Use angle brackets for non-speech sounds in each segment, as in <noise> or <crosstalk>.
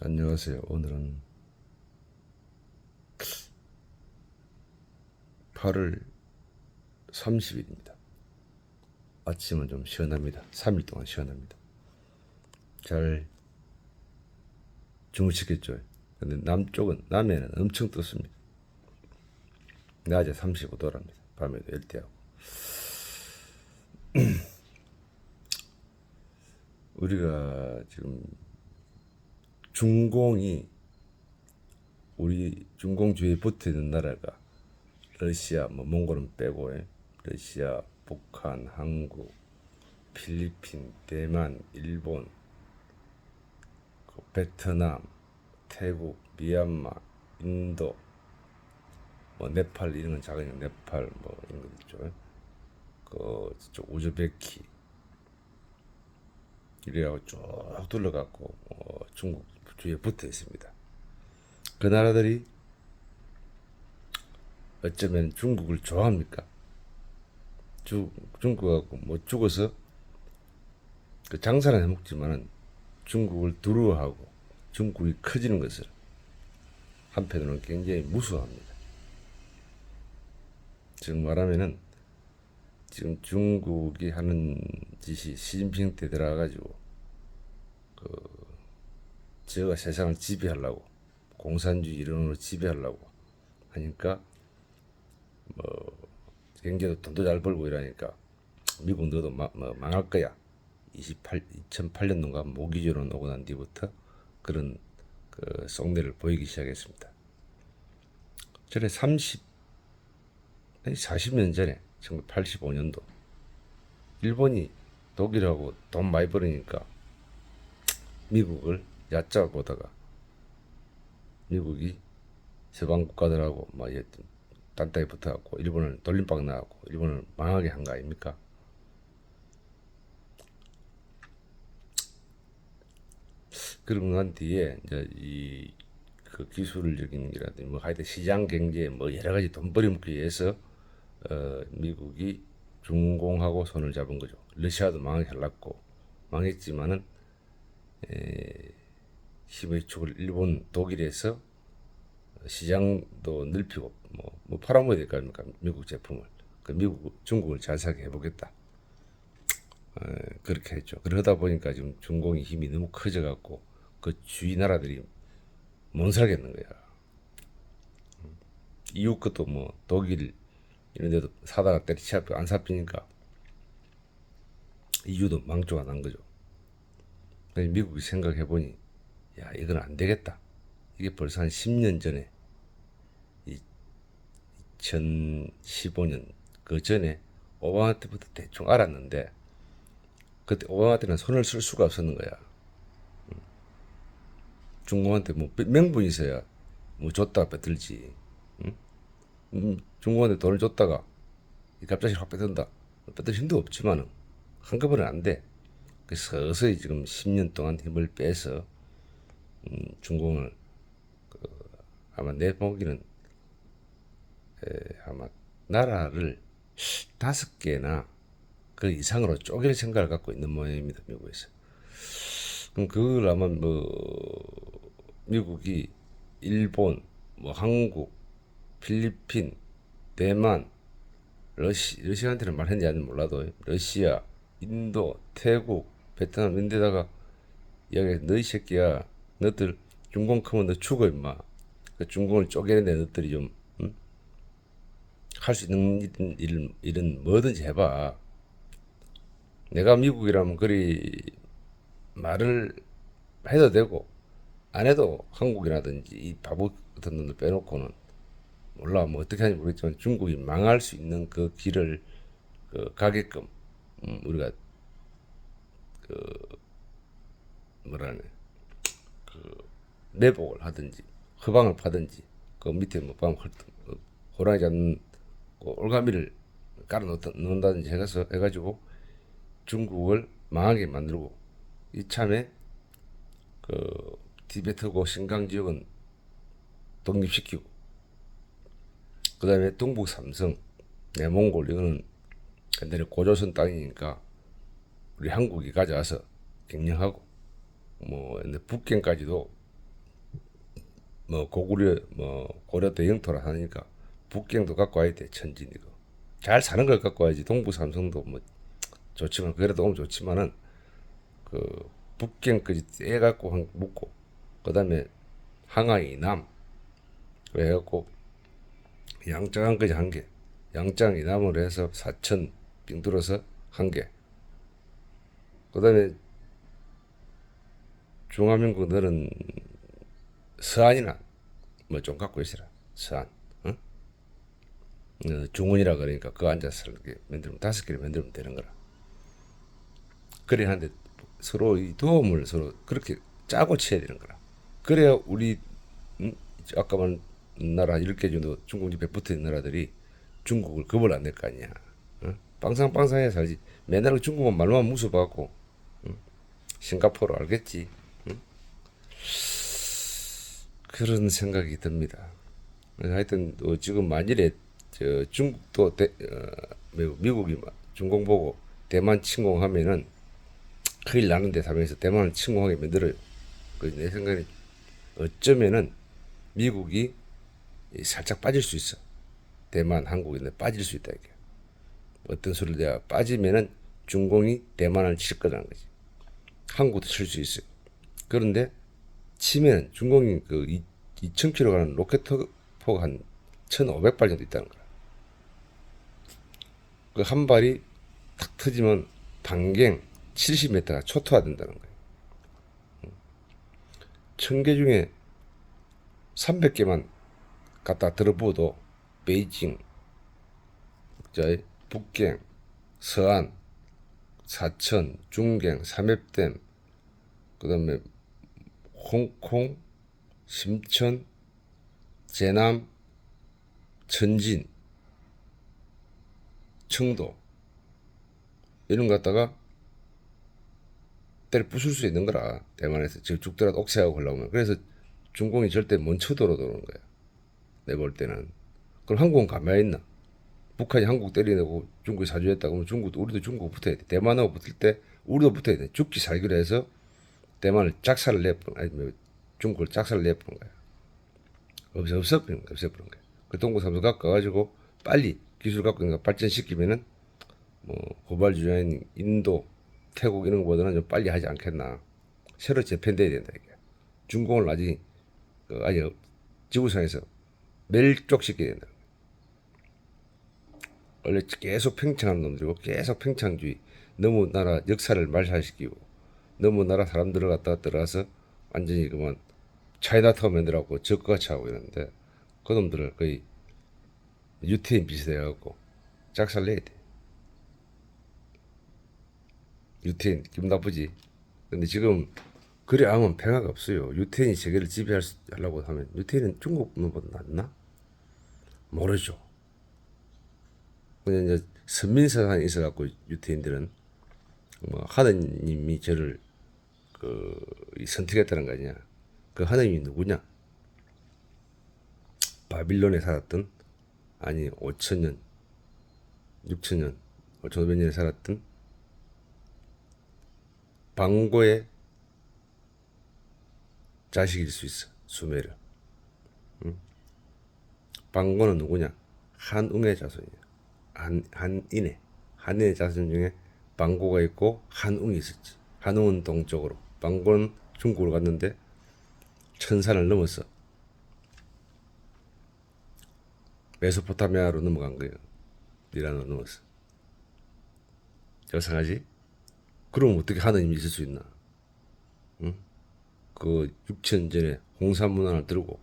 안녕하세요. 오늘은 8월 30일입니다. 아침은 좀 시원합니다. 3일 동안 시원합니다. 잘 주무시겠죠? 근데 남쪽은, 남해는 엄청 떴습니다. 낮에 35도랍니다. 밤에도 열대하고. <clears throat> 우리가 지금 중공이 우리 중공 주위에 붙어 있는 나라가 러시아, 뭐 몽골은 빼고 예. 러시아, 북한, 한국, 필리핀, 대만, 일본, 그 베트남, 태국, 미얀마, 인도, 뭐 네팔 이런 건 작은 네팔 뭐 이런 거 있죠. 예. 그 저쪽 우즈베키 이래하고 쭉 둘러갖고 어, 중국 주위에 붙어 있습니다. 그 나라들이 어쩌면 중국을 좋아합니까? 주, 중국하고 뭐 죽어서 그 장사는 해먹지만은 중국을 두려워하고 중국이 커지는 것을 한편으로는 굉장히 무서워합니다. 지금 말하면은 지금 중국이 하는 짓이 시진핑 때 들어가가지고 그 제가 세상을 지배하려고 공산주의 이론으로 지배하려고 하니까 뭐 경제도 돈도 잘 벌고 이러니까 미국 너도 마, 뭐 망할 거야. 28 2008년도인가 모기지로 오고 난 뒤부터 그런 그 속내를 보이기 시작했습니다. 전에 30 아니 40년 전에 1985년도 일본이 독일하고 돈 많이 벌으니까 미국을 얕잡아 보다가 미국이 서방 국가들하고 막 딴따에 붙어갖고 일본을 돌림박 나갖고 일본을 망하게 한 거 아닙니까? 그러고 난 뒤에 이제 이 그 기술적인 이라든지 뭐 하여튼 시장 경제 뭐 여러 가지 돈벌이 먹기 위해서 어 미국이 중공하고 손을 잡은 거죠. 러시아도 망하게 하려고 망했지만은 에, 힘의 축을 일본 독일에서 시장도 넓히고 뭐, 뭐 팔아먹어야 될 거 아닙니까? 미국 제품을. 그 미국 중국을 잘 사게 해보겠다. 에, 그렇게 했죠. 그러다 보니까 지금 중공의 힘이 너무 커져 갖고 그 주위 나라들이 못 살겠는 거야. 음. 이웃 것도 뭐 독일 이런 데도 사다가 때리치 앞에 안 삽히니까 이유도 망조가 난 거죠. 미국이 생각해 보니 야 이건 안 되겠다 이게 벌써 한 10년 전에 2015년 그 전에 오바마 때부터 대충 알았는데 그때 오바마 때는 손을 쓸 수가 없었는 거야. 음. 중국한테 뭐 명분이 있어야 뭐 줬다가 뺏들지. 응? 음, 중국한테 돈을 줬다가 갑자기 확 뺏든다. 뺏들 힘도 없지만은 한꺼번에 안 돼. 서서히 지금 10년 동안 힘을 빼서 음, 중공을 그 아마 내 보기는 에, 아마 나라를 다섯 개나 그 이상으로 쪼갤 생각을 갖고 있는 모양입니다 미국에서. 그럼 그걸 아마 뭐 미국이 일본, 뭐 한국, 필리핀, 대만, 러시 러시아한테는 말했는지 아닌지 몰라도 러시아, 인도, 태국, 베트남 이런 데다가 여기 너희 새끼야 너들 중공 크면 너 죽어 임마. 그 중공을 쪼개는데 너들이 좀할수 있는 일은, 일은, 뭐든지 해봐. 내가 미국이라면 그리 말을 해도 되고 안 해도 한국이라든지 이 바보 같은 놈들 빼놓고는 몰라. 뭐 어떻게 하는지 모르겠지만 중국이 망할 수 있는 그 길을 그 가게끔 음, 우리가 그 뭐라네 그 내복을 하든지 허방을 파든지 그 밑에 뭐방 호랑이 잡는 그 올가미를 깔아 놓는다든지 해가서 해가지고 중국을 망하게 만들고 이참에 그 티베트고 신강 지역은 독립시키고 그 다음에 동북 삼성 내몽골 이거는 옛날에 고조선 땅이니까 우리 한국이 가져와서 경영하고 뭐 북경까지도 뭐 고구려 뭐 고려 때 영토라 하니까 북경도 갖고 와야 돼 천진이고 잘 사는 걸 갖고 와야지. 동부 삼성도 뭐 좋지만 그래도 오면 좋지만은 그 북경까지 떼 갖고 한 묶고 그다음에 항아이 남 그래갖고 양장까지 한 개, 양장 이남으로 해서 사천 빙 뚫어서 한 개. 그다음에 중화민국 너는 서안이나 뭐 좀 갖고 있으라 서안, 응? 어, 중원이라 그러니까 그 앉아서 이렇게 만들면 다섯 개를 만들면 되는 거라. 그래 하는데 서로 이 도움을 서로 그렇게 짜고 쳐야 되는 거라. 그래야 우리 음, 아까 말한 나라 10개 정도 중국 옆에 붙어 있는 나라들이 중국을 겁을 안 낼 거 아니야. 어? 빵상빵상해 살지. 맨날 중국은 말로만 무서워갖고 응? 싱가포르 알겠지. 응? 그런 생각이 듭니다. 하여튼 어, 지금 만일에 저 중국도 대, 어, 미국, 미국이 막 중공 보고 대만 침공하면은 큰일 나는데 하면서 대만을 침공하게 만들어요. 그내 생각에 어쩌면은 미국이 이 살짝 빠질 수 있어. 대만, 한국인데 빠질 수 있다 이게. 어떤 소리를 내가 빠지면은 중공이 대만을 칠 거라는 거지. 한국도 칠 수 있어요. 그런데 치면 중공이 그 2,000km 가는 로켓 포가 한 1,500발 정도 있다는 거야. 그 한 발이 탁 터지면 반경 70m가 초토화된다는 거예요. 천개 중에 300개만 갖다 들어보도 베이징, 저 북경, 서안, 사천, 중경, 삼엽댐, 그 다음에 홍콩, 심천, 제남, 천진, 청도 이런 거 갖다가 때려 부술 수 있는 거라 대만에서 지금 죽더라도 옥새하고 올라오면. 그래서 중공이 절대 먼저 돌아도는 거야. 내 볼 때는. 그럼 한국은 가만히 있나? 북한이 한국 때리내고 중국이 사주했다 그러면 중국도 우리도 중국 붙어야 돼. 대만하고 붙을 때 우리도 붙어야 돼. 죽기 살기로 해서 대만을 짝살을 내버린 아니 뭐 중국을 짝살을 내버린 거야 없어 없어버린 거야 없어버린 거야 그 동구 삼수 갖고 가지고 빨리 기술 갖고 있는 거 발전시키면은 뭐 고발 주자인 인도 태국 이런 거보다는 좀 빨리 하지 않겠나. 새로 재편돼야 된다 이게. 중공을 아직 그 아직 지구상에서 멸족시켜야 된다. 원래 계속 팽창하는 놈들이고 계속 팽창주의. 너무 나라 역사를 말살시키고 너무 나라 사람들을 갖다 들어가서 완전히 그만 차이나타운 만들어갖고 적같이 하고 이러는데 그 놈들을 거의 유태인 비슷해갖고 짝살내야 돼. 유태인 기분 나쁘지. 근데 지금 그래 하면 평화가 없어요. 유태인이 세계를 지배하려고 하면 유태인은 중국 놈보다 낫나? 모르죠. 그냥 이제 선민서상에 있어갖고 유태인들은 뭐 하느님이 저를 그 선택했다는 거 아니야. 그 하느님이 누구냐? 바빌론에 살았던 아니 5천 년, 6천 년, 5천 년에 살았던 방고의 자식일 수 있어 수메르. 응? 방고는 누구냐? 한웅의 자손이야. 한 한인의 한인의 자손 중에 방고가 있고 한웅이 있었지. 한웅은 동쪽으로, 방고는 중국으로 갔는데 천산을 넘었어. 메소포타미아로 넘어간 거예요. 이란으로 넘었어. 여상하지? 그럼 어떻게 하느님이 있을 수 있나? 응? 그 6천 전에 홍산 문화를 들고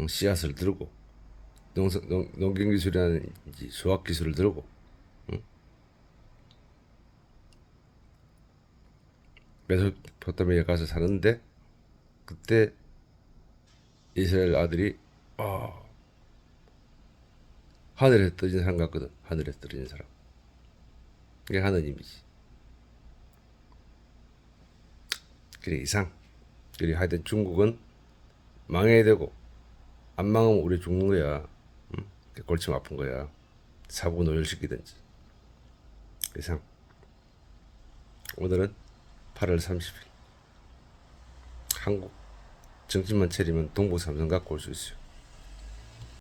응? 씨앗을 들고 농사, 농, 농경기술이라는 수학기술을 들고 메소포타미아 가서 사는데 그때 이스라엘 아들이 아 하늘에 떨어진 사람 같거든. 하늘에 떨어진 사람. 그게 하느님이지. 그래 이상. 그래 하여튼 중국은 망해야 되고 안 망하면 우리 죽는 거야. 응? 골치 아픈 거야. 사고 노열시키든지. 이상. 오늘은 8월 30일 한국 정신만 차리면 동부 삼성 갖고 올 수 있어요.